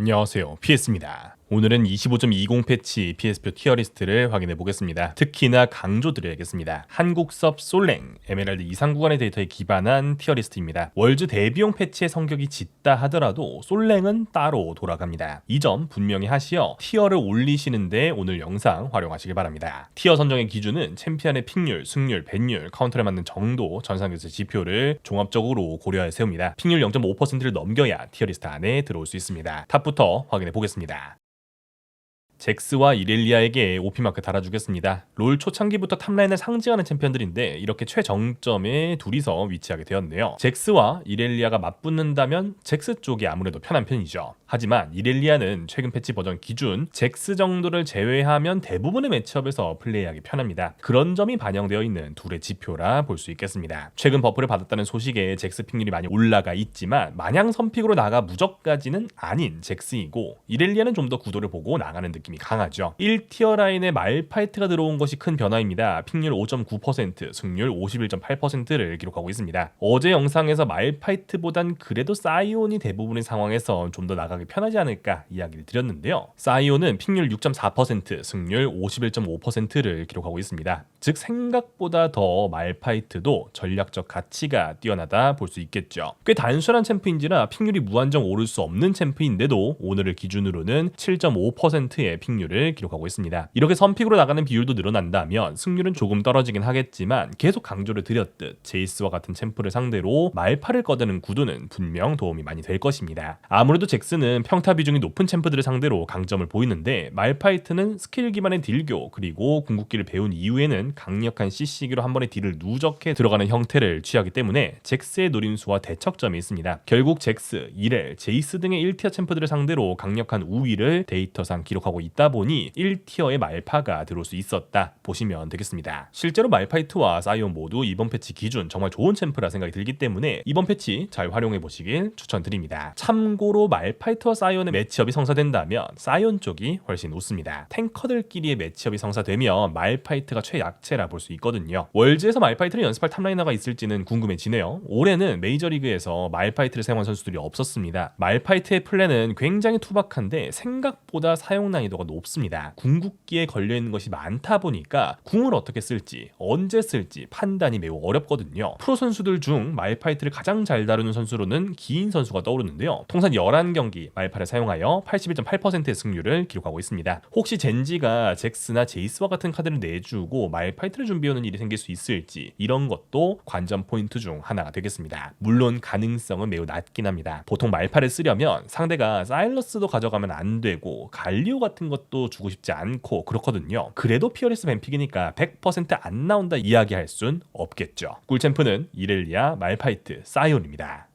안녕하세요. PS입니다. 오늘은 25.20 패치 PS표 티어리스트를 확인해 보겠습니다. 특히나 강조드려야겠습니다. 한국섭 솔랭, 에메랄드 이상 구간의 데이터에 기반한 티어리스트입니다. 월즈 대비용 패치의 성격이 짙다 하더라도 솔랭은 따로 돌아갑니다. 이 점 분명히 하시어 티어를 올리시는데 오늘 영상 활용하시길 바랍니다. 티어 선정의 기준은 챔피언의 픽률, 승률, 밴률, 카운터에 맞는 정도, 전상에서 지표를 종합적으로 고려해 세웁니다. 픽률 0.5%를 넘겨야 티어리스트 안에 들어올 수 있습니다. 탑부터 확인해 보겠습니다. 잭스와 이렐리아에게 오피마크 달아주겠습니다. 롤 초창기부터 탑라인을 상징하는 챔피언들인데 이렇게 최정점에 둘이서 위치하게 되었네요. 잭스와 이렐리아가 맞붙는다면 잭스 쪽이 아무래도 편한 편이죠. 하지만 이렐리아는 최근 패치 버전 기준 잭스 정도를 제외하면 대부분의 매치업에서 플레이하기 편합니다. 그런 점이 반영되어 있는 둘의 지표라 볼 수 있겠습니다. 최근 버프를 받았다는 소식에 잭스 픽률이 많이 올라가 있지만 마냥 선픽으로 나가 무적까지는 아닌 잭스이고 이렐리아는 좀 더 구도를 보고 나가는 느낌 이 강하죠. 1티어 라인에 말파이트가 들어온 것이 큰 변화입니다. 픽률 5.9%, 승률 51.8%를 기록하고 있습니다. 어제 영상에서 말파이트보단 그래도 사이온이 대부분의 상황에서 좀더 나가기 편하지 않을까 이야기를 드렸는데요. 사이온은 픽률 6.4%, 승률 51.5%를 기록하고 있습니다. 즉 생각보다 더 말파이트도 전략적 가치가 뛰어나다 볼 수 있겠죠. 꽤 단순한 챔프인지라 픽률이 무한정 오를 수 없는 챔프인데도 오늘을 기준으로는 7.5%의 픽률을 기록하고 있습니다. 이렇게 선픽으로 나가는 비율도 늘어난다면 승률은 조금 떨어지긴 하겠지만 계속 강조를 드렸듯 제이스와 같은 챔프를 상대로 말파를 꺼드는 구도는 분명 도움이 많이 될 것입니다. 아무래도 잭스는 평타 비중이 높은 챔프들을 상대로 강점을 보이는데 말파이트는 스킬 기반의 딜교 그리고 궁극기를 배운 이후에는 강력한 CC기로 한 번에 딜을 누적해 들어가는 형태를 취하기 때문에 잭스의 노림수와 대척점이 있습니다. 결국 잭스, 이렐, 제이스 등의 1티어 챔프들을 상대로 강력한 우위를 데이터상 기록하고 있다 보니 1티어의 말파가 들어올 수 있었다 보시면 되겠습니다. 실제로 말파이트와 사이온 모두 이번 패치 기준 정말 좋은 챔프라 생각이 들기 때문에 이번 패치 잘 활용해 보시길 추천드립니다. 참고로 말파이트와 사이온의 매치업이 성사된다면 사이온 쪽이 훨씬 웃습니다. 탱커들끼리의 매치업이 성사되면 말파이트가 최약 체라 볼 수 있거든요. 월즈에서 말파이트를 연습할 탑라이너가 있을지는 궁금해지네요. 올해는 메이저리그에서 말파이트를 사용한 선수들이 없었습니다. 말파이트의 플랜은 굉장히 투박한데 생각보다 사용 난이도가 높습니다. 궁극기에 걸려 있는 것이 많다 보니까 궁을 어떻게 쓸지 언제 쓸지 판단이 매우 어렵거든요. 프로 선수들 중 말파이트를 가장 잘 다루는 선수로는 기인 선수가 떠오르는데요. 통산 11경기 말파를 사용하여 81.8%의 승률을 기록하고 있습니다. 혹시 젠지가 잭스나 제이스와 같은 카드를 내주고 말 파이트를 준비하는 일이 생길 수 있을지 이런 것도 관전 포인트 중 하나가 되겠습니다. 물론 가능성은 매우 낮긴 합니다. 보통 말파를 쓰려면 상대가 사일러스도 가져가면 안 되고 갈리오 같은 것도 주고 싶지 않고 그렇거든요. 그래도 피어리스 뱀픽이니까 100%안 나온다 이야기할 순 없겠죠. 꿀챔프는 이렐리아, 말파이트, 사이온입니다.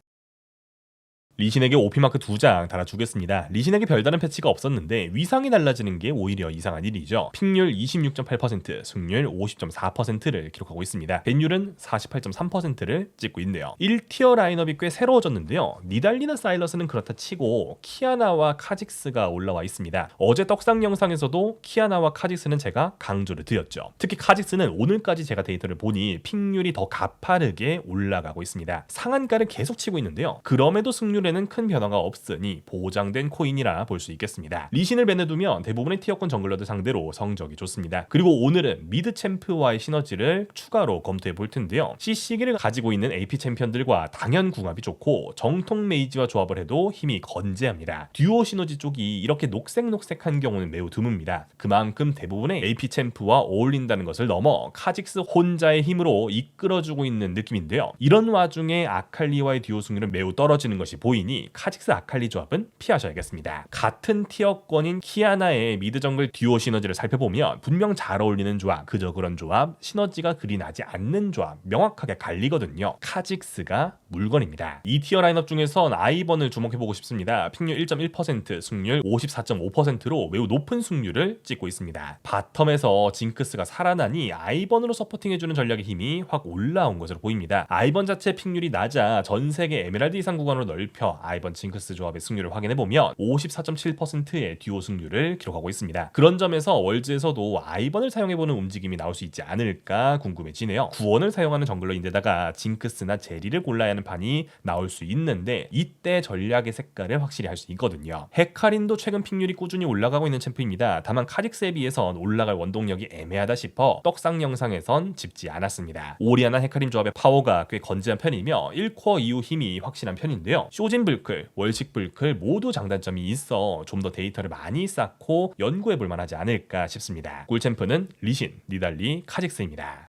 리신에게 OP마크 두 장 달아주겠습니다. 리신에게 별다른 패치가 없었는데 위상이 달라지는 게 오히려 이상한 일이죠. 픽률 26.8%, 승률 50.4%를 기록하고 있습니다. 밴율은 48.3%를 찍고 있네요. 1티어 라인업이 꽤 새로워졌는데요. 니달리나 사일러스는 그렇다 치고 키아나와 카직스가 올라와 있습니다. 어제 떡상 영상에서도 키아나와 카직스는 제가 강조를 드렸죠. 특히 카직스는 오늘까지 제가 데이터를 보니 픽률이 더 가파르게 올라가고 있습니다. 상한가를 계속 치고 있는데요. 그럼에도 승률 확률에는 큰 변화가 없으니 보장된 코인이라 볼 수 있겠습니다. 리신을 밴해두면 대부분의 티어권 정글러들 상대로 성적이 좋습니다. 그리고 오늘은 미드 챔프와의 시너지를 추가로 검토해 볼 텐데요. CC기를 가지고 있는 AP 챔피언들과 당연 궁합이 좋고 정통 메이지와 조합을 해도 힘이 건재합니다. 듀오 시너지 쪽이 이렇게 녹색녹색한 경우는 매우 드뭅니다. 그만큼 대부분의 AP 챔프와 어울린다는 것을 넘어 카직스 혼자의 힘으로 이끌어주고 있는 느낌인데요. 이런 와중에 아칼리와의 듀오 승률은 매우 떨어지는 것이 보이 보이니 카직스 아칼리 조합은 피하셔야겠습니다. 같은 티어권인 키아나의 미드 정글 듀오 시너지를 살펴보면 분명 잘 어울리는 조합, 그저 그런 조합, 시너지가 그리 나지 않는 조합 명확하게 갈리거든요. 카직스가 물건입니다. 이 티어 라인업 중에선 아이번을 주목해보고 싶습니다. 픽률 1.1%, 승률 54.5%로 매우 높은 승률을 찍고 있습니다. 바텀에서 징크스가 살아나니 아이번으로 서포팅해주는 전략의 힘이 확 올라온 것으로 보입니다. 아이번 자체 픽률이 낮아 전 세계 에메랄드 이상 구간으로 넓혀 아이번 징크스 조합의 승률을 확인해 보면 54.7%의 듀오 승률을 기록하고 있습니다. 그런 점에서 월즈에서도 아이번을 사용해 보는 움직임이 나올 수 있지 않을까 궁금해지네요. 구원을 사용하는 정글러인데다가 징크스나 제리를 골라야 하는 상대하는 판이 나올 수 있는데 이때 전략의 색깔을 확실히 할 수 있거든요. 헤카린도 최근 픽률이 꾸준히 올라가고 있는 챔프입니다. 다만 카직스에 비해선 올라갈 원동력이 애매하다 싶어 떡상 영상에선 짚지 않았습니다. 오리아나 헤카림 조합의 파워가 꽤 건재한 편이며 1코어 이후 힘이 확실한 편인데요. 쇼진 불클, 월식 불클 모두 장단점이 있어 좀 더 데이터를 많이 쌓고 연구해 볼 만하지 않을까 싶습니다. 꿀챔프는 리신, 니달리, 카직스입니다.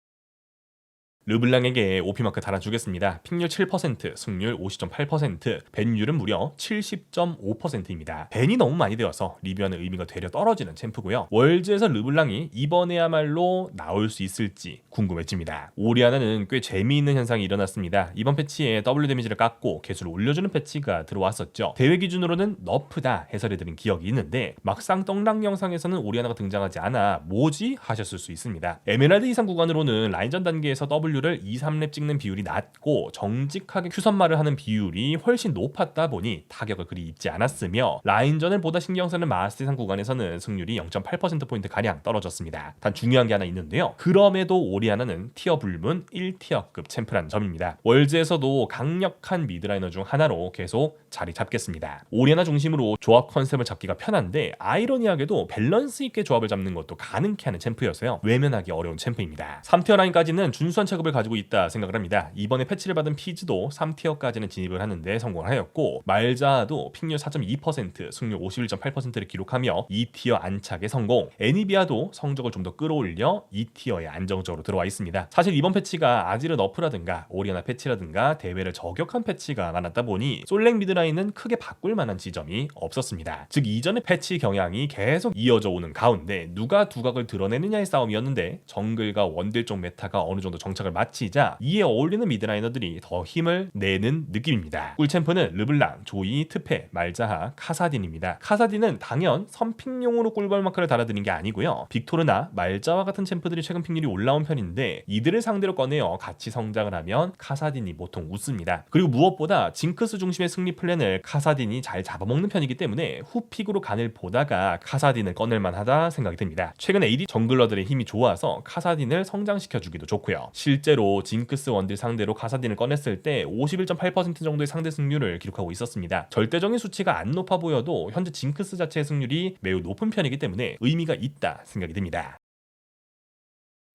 르블랑에게 오피마크 달아주겠습니다. 픽률 7%, 승률 50.8%, 벤율은 무려 70.5%입니다. 벤이 너무 많이 되어서 리뷰하는 의미가 되려 떨어지는 챔프고요. 월즈에서 르블랑이 이번에야말로 나올 수 있을지 궁금해집니다. 오리아나는 꽤 재미있는 현상이 일어났습니다. 이번 패치에 W 데미지를 깎고 개수를 올려주는 패치가 들어왔었죠. 대회 기준으로는 너프다 해설해드린 기억이 있는데 막상 떡락 영상에서는 오리아나가 등장하지 않아 뭐지 하셨을 수 있습니다. 에메랄드 이상 구간으로는 라인전 단계에서 W W를 2, 3렙 찍는 비율이 낮고 정직하게 큐선말을 하는 비율이 훨씬 높았다 보니 타격을 그리 입지 않았으며 라인전을 보다 신경 쓰는 마스터 이상 구간에서는 승률이 0.8%포인트 가량 떨어졌습니다. 단 중요한 게 하나 있는데요. 그럼에도 오리아나는 티어 불문 1티어급 챔프라는 점입니다. 월즈에서도 강력한 미드라이너 중 하나로 계속 자리 잡겠습니다. 오리아나 중심으로 조합 컨셉을 잡기가 편한데 아이러니하게도 밸런스 있게 조합을 잡는 것도 가능케 하는 챔프여서요. 외면하기 어려운 챔프입니다. 3티어 라인까지는 준수한 체급 을 가지고 있다 생각을 합니다. 이번에 패치를 받은 피즈도 3티어까지는 진입을 하는데 성공을 하였고 말자도 픽률 4.2%, 승률 51.8%를 기록하며 2티어 안착에 성공. 애니비아도 성적을 좀 더 끌어올려 2티어에 안정적으로 들어와 있습니다. 사실 이번 패치가 아지르 너프라든가 오리아나 패치라든가 대회를 저격한 패치가 많았다 보니 솔랭 미드라인은 크게 바꿀 만한 지점이 없었습니다. 즉 이전의 패치 경향이 계속 이어져 오는 가운데 누가 두각을 드러내느냐의 싸움이었는데 정글과 원딜 쪽 메타가 어느 정도 정착을 마치자 이에 어울리는 미드라이너들이 더 힘을 내는 느낌입니다. 꿀챔프는 르블랑, 조이, 트페, 말자하, 카사딘입니다. 카사딘은 당연 선픽용으로 꿀벌 마크를 달아드린 게 아니고요. 빅토르나 말자와 같은 챔프들이 최근 픽률이 올라온 편인데 이들을 상대로 꺼내어 같이 성장을 하면 카사딘이 보통 웃습니다. 그리고 무엇보다 징크스 중심의 승리 플랜을 카사딘이 잘 잡아먹는 편이기 때문에 후픽으로 간을 보다가 카사딘을 꺼낼 만 하다 생각이 듭니다. 최근 AD 정글러들의 힘이 좋아서 카사딘을 성장시켜주기도 좋고요. 실 제로 징크스 원딜 상대로 카사딘을 꺼냈을 때 51.8% 정도의 상대 승률을 기록하고 있었습니다. 절대적인 수치가 안 높아 보여도 현재 징크스 자체의 승률이 매우 높은 편이기 때문에 의미가 있다 생각이 듭니다.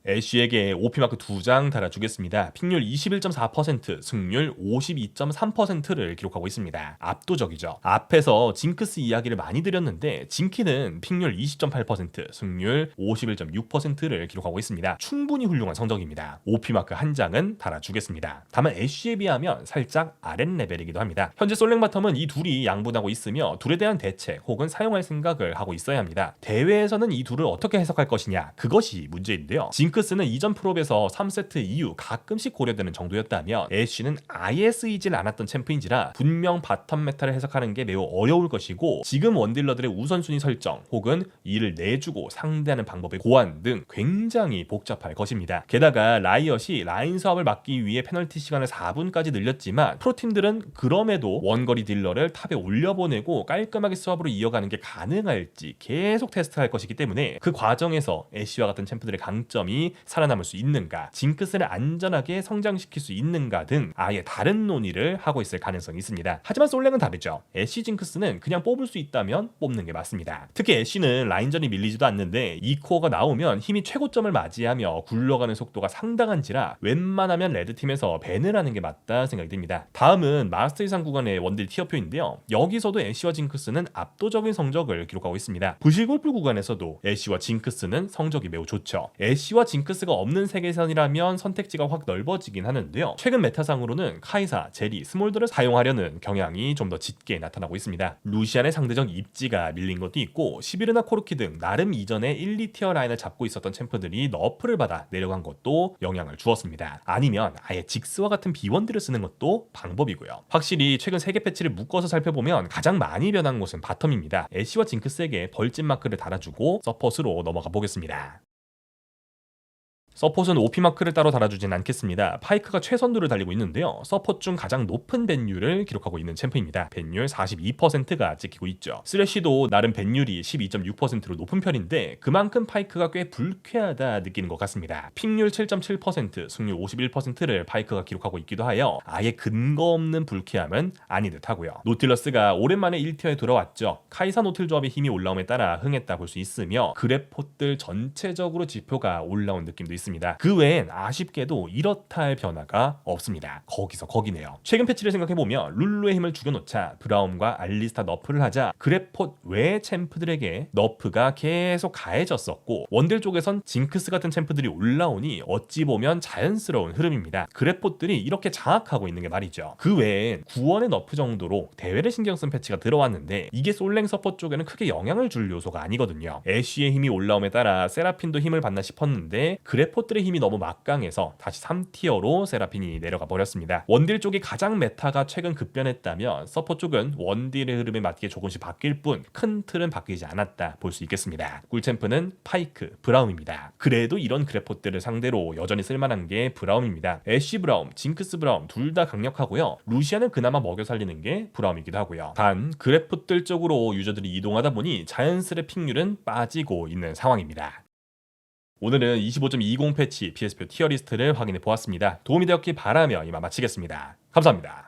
애쉬에게 OP마크 2장 달아주겠습니다. 픽률 21.4%, 승률 52.3%를 기록하고 있습니다. 압도적이죠. 앞에서 징크스 이야기를 많이 드렸는데 징키는 픽률 20.8%, 승률 51.6%를 기록하고 있습니다. 충분히 훌륭한 성적입니다. OP마크 한 장은 달아주겠습니다. 다만 애쉬에 비하면 살짝 아랫 레벨이기도 합니다. 현재 솔랭 바텀은 이 둘이 양분하고 있으며 둘에 대한 대책 혹은 사용할 생각을 하고 있어야 합니다. 대회에서는 이 둘을 어떻게 해석할 것이냐 그것이 문제인데요. 징크 스는 이전 프롭에서 3세트 이후 가끔씩 고려되는 정도였다면 애쉬는 아예 쓰이질 않았던 챔프인지라 분명 바텀 메타를 해석하는 게 매우 어려울 것이고 지금 원딜러들의 우선순위 설정 혹은 이를 내주고 상대하는 방법의 고안 등 굉장히 복잡할 것입니다. 게다가 라이엇이 라인 수업을 막기 위해 페널티 시간을 4분까지 늘렸지만 프로팀들은 그럼에도 원거리 딜러를 탑에 올려보내고 깔끔하게 수업으로 이어가는 게 가능할지 계속 테스트할 것이기 때문에 그 과정에서 애쉬와 같은 챔프들의 강점이 살아남을 수 있는가, 징크스를 안전하게 성장시킬 수 있는가 등 아예 다른 논의를 하고 있을 가능성이 있습니다. 하지만 솔랭은 다르죠. 애쉬 징크스는 그냥 뽑을 수 있다면 뽑는 게 맞습니다. 특히 애쉬는 라인전이 밀리지도 않는데 이 코어가 나오면 힘이 최고점을 맞이하며 굴러가는 속도가 상당한지라 웬만하면 레드팀에서 밴을 하는 게 맞다 생각이 듭니다. 다음은 마스터 이상 구간의 원딜 티어표인데요. 여기서도 애쉬와 징크스는 압도적인 성적을 기록하고 있습니다. 부실 골프 구간에서도 애쉬와 징크스는 성적이 매우 좋죠. 애쉬와 징크스가 없는 세계선이라면 선택지가 확 넓어지긴 하는데요. 최근 메타상으로는 카이사, 제리, 스몰더를 사용하려는 경향이 좀 더 짙게 나타나고 있습니다. 루시안의 상대적 입지가 밀린 것도 있고 시비르나 코르키 등 나름 이전에 1, 2티어 라인을 잡고 있었던 챔프들이 너프를 받아 내려간 것도 영향을 주었습니다. 아니면 아예 직스와 같은 비원들을 쓰는 것도 방법이고요. 확실히 최근 세계 패치를 묶어서 살펴보면 가장 많이 변한 곳은 바텀입니다. 애쉬와 징크스에게 벌집 마크를 달아주고 서폿으로 넘어가 보겠습니다. 서폿은 OP 마크를 따로 달아주진 않겠습니다. 파이크가 최선두를 달리고 있는데요. 서폿 중 가장 높은 밴율을 기록하고 있는 챔프입니다. 밴율 42%가 찍히고 있죠. 쓰레쉬도 나름 밴율이 12.6%로 높은 편인데 그만큼 파이크가 꽤 불쾌하다 느끼는 것 같습니다. 픽률 7.7%, 승률 51%를 파이크가 기록하고 있기도 하여 아예 근거 없는 불쾌함은 아닌 듯하고요. 노틸러스가 오랜만에 1티어에 돌아왔죠. 카이사 노틸 조합의 힘이 올라옴에 따라 흥했다 볼 수 있으며 그래폿들 전체적으로 지표가 올라온 느낌도 있습니다. 그 외엔 아쉽게도 이렇다 할 변화가 없습니다. 거기서 거기네요. 최근 패치를 생각해보면 룰루의 힘을 죽여놓자 브라움과 알리스타 너프를 하자 그래폿 외 챔프들에게 너프가 계속 가해졌었고 원딜 쪽에선 징크스 같은 챔프들이 올라오니 어찌 보면 자연스러운 흐름입니다. 그래폿들이 이렇게 장악하고 있는 게 말이죠. 그 외엔 구원의 너프 정도로 대회를 신경 쓴 패치가 들어왔는데 이게 솔랭 서폿 쪽에는 크게 영향을 줄 요소가 아니거든요. 애쉬의 힘이 올라옴에 따라 세라핀도 힘을 받나 싶었는데 그래폿 들의 힘이 너무 막강해서 다시 3티어로 세라핀이 내려가 버렸습니다. 원딜 쪽이 가장 메타가 최근 급변했다면 서폿 쪽은 원딜의 흐름에 맞게 조금씩 바뀔 뿐 큰 틀은 바뀌지 않았다 볼 수 있겠습니다. 꿀챔프는 파이크, 브라움입니다. 그래도 이런 그래폿들을 상대로 여전히 쓸만한 게 브라움입니다. 애쉬 브라움, 징크스 브라움 둘 다 강력하고요. 루시아는 그나마 먹여 살리는 게 브라움이기도 하고요. 단 그래폿들 쪽으로 유저들이 이동하다 보니 자연스레 픽률은 빠지고 있는 상황입니다. 오늘은 25.20 패치 PS표 티어 리스트를 확인해 보았습니다. 도움이 되었길 바라며 이만 마치겠습니다. 감사합니다.